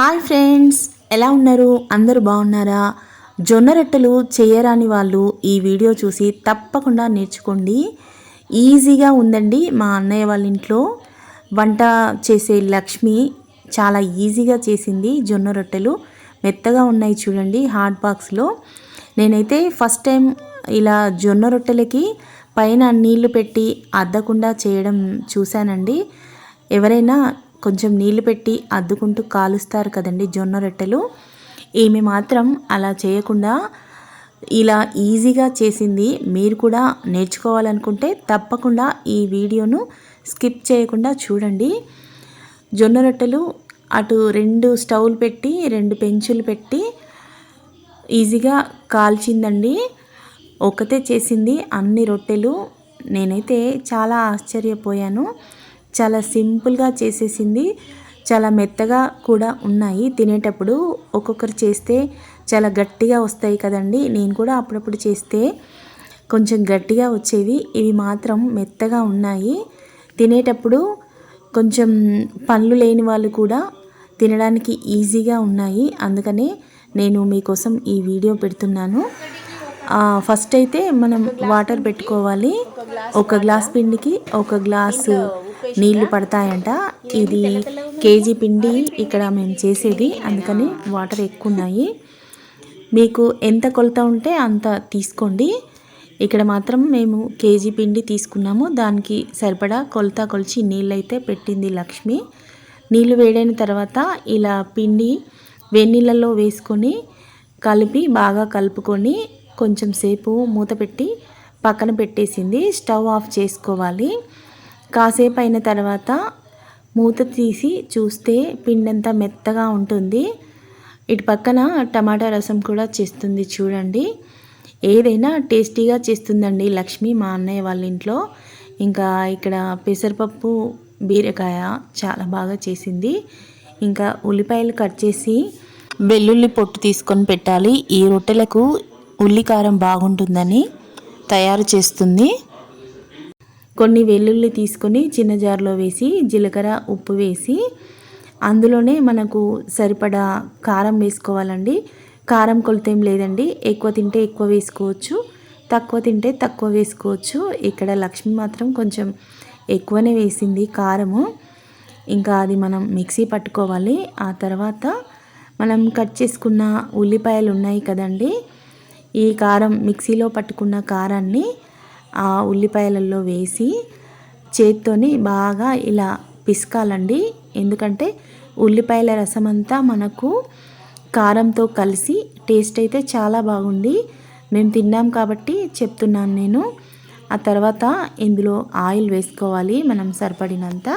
Hi friends ఎలా ఉన్నారు? అందరూ బాగున్నారా? జొన్న రొట్టెలు చేయరాని వాళ్ళు ఈ వీడియో చూసి తప్పకుండా నేర్చుకోండి. ఈజీగా ఉందండి మా అన్నయ్య వాళ్ళ ఇంట్లో. వంట చేసే లక్ష్మి చాలా ఈజీగా చేసింది జొన్న రొట్టెలు. మెత్తగా ఉన్నాయి చూడండి హాట్ బాక్స్లో. నేనైతే ఫస్ట్ టైం ఇలా జొన్న రొట్టెలకి పైన నీళ్ళు పెట్టి అద్దకుండా చేయడం చూశానండి. ఎవరైనా కొంచెం నీళ్ళు పెట్టి అద్దుకుంటూ కాలుస్తారు కదండి జొన్న రొట్టెలు. ఈమె మాత్రం అలా చేయకుండా ఇలా ఈజీగా చేసింది మీరు కూడా నేర్చుకోవాలనుకుంటే తప్పకుండా ఈ వీడియోను స్కిప్ చేయకుండా చూడండి. జొన్న రొట్టెలు అటు రెండు స్టవ్లు పెట్టి రెండు పెంచులు పెట్టి ఈజీగా కాల్చిందండి. ఒకతే చేసింది అన్ని రొట్టెలు. నేనైతే చాలా ఆశ్చర్యపోయాను. చాలా సింపుల్గా చేసేసింది. చాలా మెత్తగా కూడా ఉన్నాయి. తినేటప్పుడు ఒక్కొక్కరు చేస్తే చాలా గట్టిగా వస్తాయి కదండి. నేను కూడా అప్పుడప్పుడు చేస్తే కొంచెం గట్టిగా వచ్చేవి. ఇవి మాత్రం మెత్తగా ఉన్నాయి. తినేటప్పుడు కొంచెం పళ్ళు లేని వాళ్ళు కూడా తినడానికి ఈజీగా ఉన్నాయి. అందుకనే నేను మీకోసం ఈ వీడియో పెడుతున్నాను. ఫస్ట్ అయితే మనం వాటర్ పెట్టుకోవాలి. ఒక గ్లాస్ పిండికి ఒక గ్లాసు నీళ్ళు పడతాయంట. ఇది కేజీ పిండి ఇక్కడ మేము చేసేది. అందుకని వాటర్ ఎక్కువ ఉన్నాయి మీకు ఎంత కొలత ఉంటే అంత తీసుకోండి. ఇక్కడ మాత్రం మేము కేజీ పిండి తీసుకున్నాము. దానికి సరిపడా కొలత కొలిచి నీళ్ళైతే పెట్టింది లక్ష్మి. నీళ్ళు వేడైన తర్వాత ఇలా పిండి వెన్నీళ్ళలో వేసుకొని కలిపి బాగా కలుపుకొని కొంచెం సేపు మూత పెట్టి పక్కన పెట్టేసింది. స్టవ్ ఆఫ్ చేసుకోవాలి. కాసేపు అయిన తర్వాత మూత తీసి చూస్తే పిండంతా మెత్తగా ఉంటుంది. ఇటు పక్కన టమాటా రసం కూడా చేస్తుంది చూడండి. ఏదైనా టేస్టీగా చేస్తుందండి లక్ష్మి మా అన్నయ్య వాళ్ళ ఇంట్లో. ఇంకా ఇక్కడ పెసరపప్పు బీరకాయ చాలా బాగా చేసింది. ఇంకా ఉల్లిపాయలు కట్ చేసి వెల్లుల్లి పొట్టు తీసుకొని పెట్టాలి. ఈ రొట్టెలకు ఉల్లికారం బాగుంటుందని తయారు చేస్తుంది. కొన్ని వెల్లుల్లి తీసుకొని చిన్న జార్లో వేసి జీలకర్ర ఉప్పు వేసి అందులోనే మనకు సరిపడా కారం వేసుకోవాలండి. కారం కొలతేం లేదండి. ఎక్కువ తింటే ఎక్కువ వేసుకోవచ్చు. తక్కువ తింటే తక్కువ వేసుకోవచ్చు. ఇక్కడ లక్ష్మి మాత్రం కొంచెం ఎక్కువనే వేసింది కారము. ఇంకా అది మనం మిక్సీ పట్టుకోవాలి. ఆ తర్వాత మనం కట్ చేసుకున్న ఉల్లిపాయలు ఉన్నాయి కదండీ. ఈ కారం మిక్సీలో పట్టుకున్న కారాన్ని ఆ ఉల్లిపాయలలో వేసి చేత్తోని బాగా ఇలా పిసకాలండి. ఎందుకంటే ఉల్లిపాయల రసం అంతా మనకు కారంతో కలిసి టేస్ట్ అయితే చాలా బాగుంది. మేము తిన్నాం కాబట్టి చెప్తున్నాను నేను. ఆ తర్వాత ఇందులో ఆయిల్ వేసుకోవాలి మనం సరిపడినంత.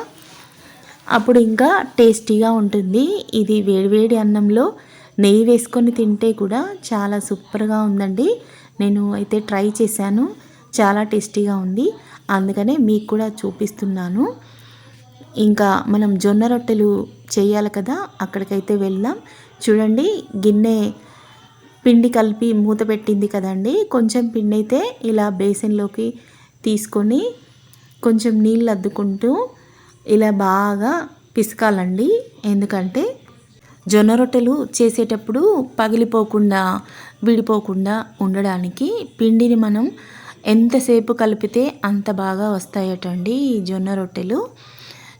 అప్పుడు ఇంకా టేస్టీగా ఉంటుంది. ఇది వేడివేడి అన్నంలో నెయ్యి వేసుకొని తింటే కూడా చాలా సూపర్గా ఉందండి. నేను అయితే ట్రై చేశాను. చాలా టేస్టీగా ఉంది. అందుకనే మీకు కూడా చూపిస్తున్నాను. ఇంకా మనం జొన్న రొట్టెలు చేయాలి కదా అక్కడికైతే వెళ్దాం. చూడండి గిన్నె పిండి కలిపి మూత పెట్టింది కదండి. కొంచెం పిండి అయితే ఇలా బేసిన్లోకి తీసుకొని కొంచెం నీళ్ళు అద్దుకుంటూ ఇలా బాగా పిసకాలండి. ఎందుకంటే జొన్న రొట్టెలు చేసేటప్పుడు పగిలిపోకుండా విడిపోకుండా ఉండడానికి పిండిని మనం ఎంతసేపు కలిపితే అంత బాగా వస్తాయటండి ఈ జొన్న రొట్టెలు.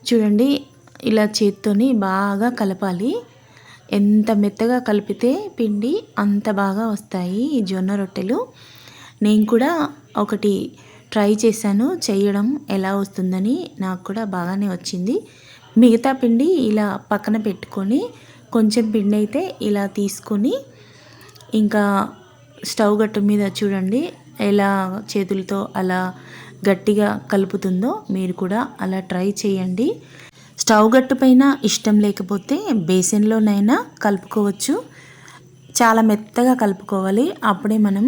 చూడండి ఇలా చేత్తోని బాగా కలపాలి. ఎంత మెత్తగా కలిపితే పిండి అంత బాగా వస్తాయి ఈ జొన్న రొట్టెలు. నేను కూడా ఒకటి ట్రై చేశాను చేయడం ఎలా వస్తుందని నాకు కూడా బాగానే వచ్చింది. మిగతా పిండి ఇలా పక్కన పెట్టుకొని కొంచెం పిండి అయితే ఇలా తీసుకొని ఇంకా స్టవ్ గట్టు మీద చూడండి ఎలా చేతులతో అలా గట్టిగా కలుపుతుందో మీరు కూడా అలా ట్రై చేయండి. స్టవ్ గట్టు పైన ఇష్టం లేకపోతే బేసిన్లోనైనా కలుపుకోవచ్చు. చాలా మెత్తగా కలుపుకోవాలి. అప్పుడే మనం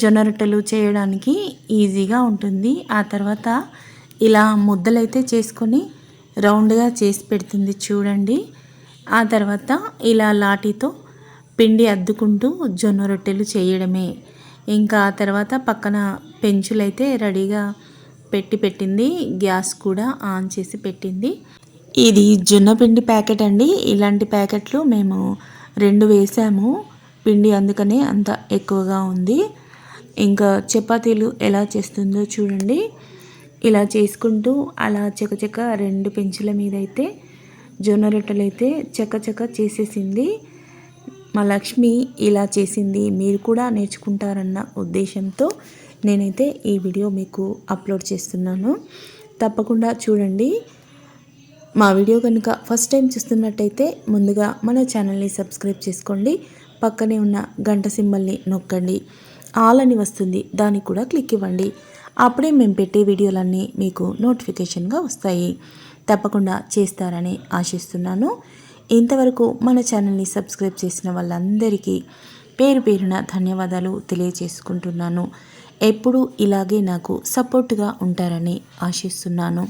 జొన్న రొట్టెలు చేయడానికి ఈజీగా ఉంటుంది. ఆ తర్వాత ఇలా ముద్దలైతే చేసుకొని రౌండ్గా చేసి పెడుతుంది చూడండి. ఆ తర్వాత ఇలా లాఠీతో పిండి అద్దుకుంటూ జొన్న రొట్టెలు చేయడమే. ఇంకా ఆ తర్వాత పక్కన పెంచులైతే రెడీగా పెట్టి పెట్టింది. గ్యాస్ కూడా ఆన్ చేసి పెట్టింది. ఇది జొన్న పిండి ప్యాకెట్ అండి. ఇలాంటి ప్యాకెట్లు మేము రెండు వేసాము. పిండి అందుకనే అంత ఎక్కువగా ఉంది. ఇంకా చపాతీలు ఎలా చేస్తుందో చూడండి. ఇలా చేసుకుంటూ అలా చకచక రెండు పెంచుల మీద అయితే జొన్న రొట్టెలు అయితే చకచక చేసేసింది. మా లక్ష్మి ఇలా చేసింది. మీరు కూడా నేర్చుకుంటారన్న ఉద్దేశంతో నేనైతే ఈ వీడియో మీకు అప్లోడ్ చేస్తున్నాను. తప్పకుండా చూడండి. మా వీడియో కనుక ఫస్ట్ టైం చూస్తున్నట్టయితే ముందుగా మన ఛానల్ని సబ్స్క్రైబ్ చేసుకోండి. పక్కనే ఉన్న గంట సింబల్ని నొక్కండి. ఆల్ అని వస్తుంది దానికి కూడా క్లిక్ ఇవ్వండి. అప్పుడే మేము పెట్టే వీడియోలన్నీ మీకు నోటిఫికేషన్గా వస్తాయి. తప్పకుండా చేస్తారని ఆశిస్తున్నాను. ఇంతవరకు మన ఛానల్ని సబ్స్క్రైబ్ చేసిన వాళ్ళందరికీ పేరు పేరున ధన్యవాదాలు తెలియజేసుకుంటున్నాను. ఎప్పుడూ ఇలాగే నాకు సపోర్ట్గా ఉంటారని ఆశిస్తున్నాను.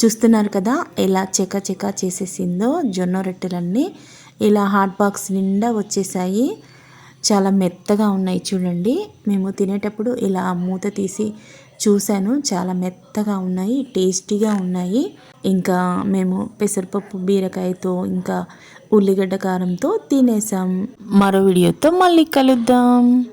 చూస్తున్నారు కదా ఎలా చెక చెక చేసేసిందో జొన్న రొట్టెలన్నీ ఇలా హాట్ బాక్స్ నిండా వచ్చేసాయి చాలా మెత్తగా ఉన్నాయి చూడండి. మేము తినేటప్పుడు ఇలా మూత తీసి చూశాను. చాలా మెత్తగా ఉన్నాయి టేస్టీగా ఉన్నాయి. ఇంకా మేము పెసరపప్పు బీరకాయతో ఇంకా ఉల్లిగడ్డ కారంతో తినేసాం. మరో వీడియోతో మళ్ళీ కలుద్దాం.